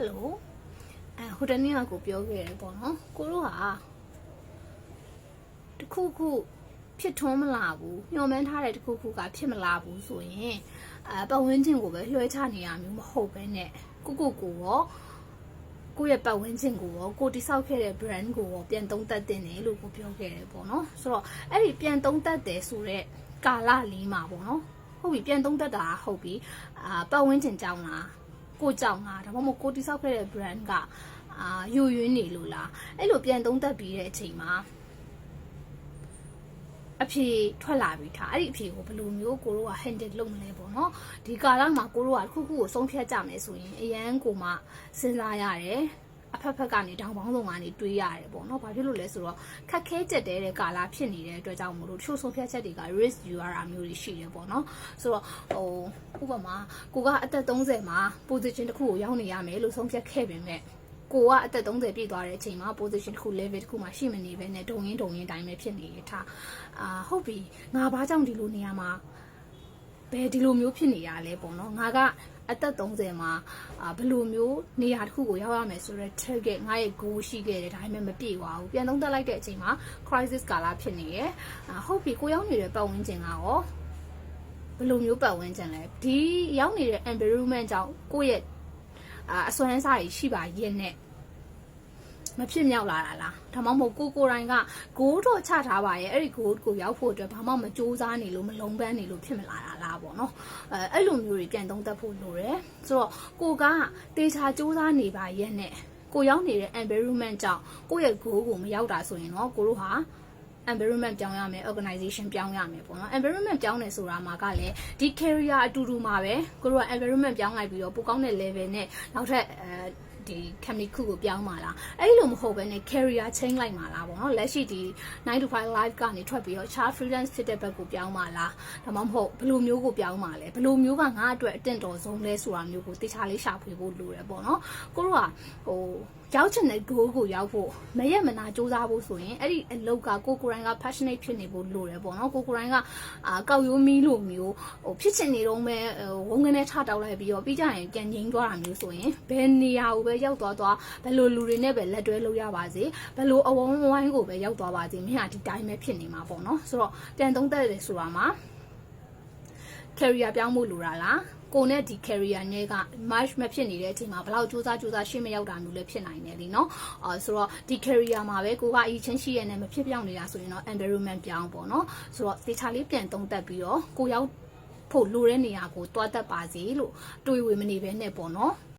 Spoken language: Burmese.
ဟယ်လိုအဲဟိုတနေ့ကကိုပြောခဲ့တယ်ပေါ့နော်ကိုတို့ဟာတခုခုဖြစ်ထွန်းမလာဘူးညှော်မှန်းထားတဲ့တခုခုကဖြစ်မလာဘူးဆိုရင်အဲပတ်ဝန်းကျင်ကိုပဲလွှဲချနေရမျိုးမဟုတ်ပဲနဲ့ကိုကိုကိုရောကိုယ့်ရဲ့ပတ်ဝန်းကျင်ကိုရောကိုတိဆောက်ခဲ့တဲ့ brand ကိုရောပြန်သုံးသပ်တင်တယ်လို့ကိုပြောခဲ့တယ်ပေါ့နော်ဆိုတော့အဲ့ဒီပြန်သုံးသပ်တယ်ဆိုတော့ကာလလေးမှာပေါ့နော်ဟုတ်ပြီပြန်သုံးသပ်တာဟုတ်ပြီအာပတ်ဝန်းကျင်ကြောင်းလား ကိုကြောင်လားဒါမှမဟုတ်ကိုတိဆောက်ခဲ့တဲ့ brand ကအာယူရင်းနေလို့လားအဲ့လိုပြန်သုံးသပ်ပြီးတဲ့အချိန်မှာအဖြေထွက်လာပြီထားအဲ့ဒီအဖြေကိုဘယ်လိုမျိုးကိုတို့က handle လုပ်မလဲပေါ့နော်ဒီကာလမှာကိုတို့ကတစ်ခုခုကိုဆုံးဖြတ်ကြမယ်ဆိုရင်အရန်ကိုမှစဉ်းစားရတယ် အဖက်ဖက်ကနေတောင်ပေါင်းစုံကနေတွေးရတယ်ပေါ့နော်။ဘာဖြစ်လို့လဲဆိုတော့ခက်ခဲကြက်တဲတဲ့ကာလဖြစ်နေတဲ့အတွက်ကြောင့်မို့လို့တချို့ဆုံးဖြတ်ချက်တွေက risk ယူရတာမျိုးတွေရှိတယ်ပေါ့နော်။ဆိုတော့ဟိုဥပမာကိုကအသက်30မှာ position တစ်ခုကိုရောက်နေရမယ်လို့ဆုံးဖြတ်ခဲ့ပေမဲ့ကိုကအသက်30ပြည့်သွားတဲ့အချိန်မှာ position တစ်ခု level တစ်ခုမှာရှိမနေဘဲနဲ့ဒုံရင်ဒုံရင်တိုင်းပဲဖြစ်နေရထားအာဟုတ်ပြီငါဘာကြောင့်ဒီလိုနေရာမှာ ဘယ်ဒီလိုမျိုးဖြစ်နေရလဲပေါ့နော်ငါကအသက်30မှာအာဘယ်လိုမျိုးနေရာတစ်ခုကိုရောက်ရမယ်ဆိုတော့ target ငါရဲ့ goal ရှိခဲ့တယ်ဒါပေမဲ့မပြည့်သွားဘူးပြန်သုံးသပ်လိုက်တဲ့အချိန်မှာ crisis ကာလဖြစ်နေရယ်အာဟုတ်ပြီကိုရောက်နေတဲ့ပတ်ဝန်းကျင်ကရောဘယ်လိုမျိုးပတ်ဝန်းကျင်လဲဒီရောက်နေတဲ့ environment ကြောင့်ကိုယ့်ရဲ့အာအစွမ်းစားကြီးရှိပါရဲ့နဲ့ မဖြစ်မြောက်လာတာလားဒါမှမဟုတ်ကိုကိုယ်တိုင်ကဂိုးတော့ချထားပါရဲ့အဲ့ဒီဂိုးကိုရောက်ဖို့အတွက်ဘာမှမစူးစမ်းနေလို့မလုံးပန်းနေလို့ဖြစ်မလာတာလားပေါ့နော်အဲအဲ့လိုမျိုးတွေပြန်သုံးသပ်ဖို့လိုတယ်ဆိုတော့ကိုကတေချာစူးစမ်းနေပါရဲ့နဲ့ကိုရောက်နေတဲ့ environment ကြောင့်ကိုယ့်ရဲ့ goal ကိုမရောက်တာဆိုရင်တော့ကိုတို့ဟာ environment ပြောင်းရမယ် organization ပြောင်းရမယ်ပေါ့နော် environment ပြောင်းနေဆိုတာမှာကလည်းဒီ career အတူတူမှာပဲကိုတို့က environment ပြောင်းလိုက်ပြီးတော့ပိုကောင်းတဲ့ level နဲ့နောက်ထပ်အဲ ဒီ company ခုကိုပြောင်းပါလားအဲ့လိုမဟုတ်ဘဲနဲ့ career change လိုက်ပါလားပေါ့နော်လက်ရှိဒီ9 to 5 live ကနေထွက်ပြီးတော့ child freelance ဖြစ်တဲ့ဘက်ကိုပြောင်းပါလားဒါမှမဟုတ်ဘယ်လိုမျိုးကိုပြောင်းပါလဲဘယ်လိုမျိုးကငါ့အတွက်အတင့်တော်ဆုံးလဲဆိုတာမျိုးကိုတေချာလေးရှာဖွေဖို့လိုတယ်ပေါ့နော်ကိုတို့ကဟိုရောက်ချင်တဲ့ goal ကိုရောက်ဖို့မရက်မနာစူးစမ်းဖို့ဆိုရင်အဲ့ဒီအလုပ်ကကိုကိုရိုင်းက passionate ဖြစ်နေဖို့လိုတယ်ပေါ့နော်ကိုကိုရိုင်းကအာကောက်ရိုးမီးလိုမျိုးဟိုဖြစ်ချင်နေတော့မဲ့ဝုန်းကနေထတောက်လိုက်ပြီးတော့ပြီးကြရင်ပြန်ငြိမ်းသွားတာမျိုးဆိုရင်ဘယ်နေရာကိုပဲရောက်သွားသွားဘယ်လိုလူတွေနဲ့ပဲလက်တွဲလုပ်ရပါစေဘယ်လိုအဝန်းဝိုင်းကိုပဲရောက်သွားပါစေမင်းကဒီတိုင်းပဲဖြစ်နေမှာပေါ့နော်ဆိုတော့ပြန်သုံးသပ်တယ်ဆိုတာမှာ career ပြောင်းဖို့လိုတာလားကိုနဲ့ဒီ career နဲ့က match မဖြစ်နေတဲ့အချိန်မှာဘလောက်စူးစမ်းစူးစမ်းရှင်းမရောက်တာမျိုးလည်းဖြစ်နိုင်တယ်လीเนาะအာဆိုတော့ဒီ career မှာပဲကိုကအရင်ချင်းရှိရတဲ့မဖြစ်ပြောင်းနေတာဆိုရင်တော့ environment ပြောင်းပေါ့เนาะဆိုတော့ဒေတာလေးပြန်သုံးသပ်ပြီးတော့ကိုရောက်ဖို့လိုတဲ့နေရာကိုတွားတတ်ပါစေလို့တွေးဝေမနေပဲနဲ့ပေါ့เนาะ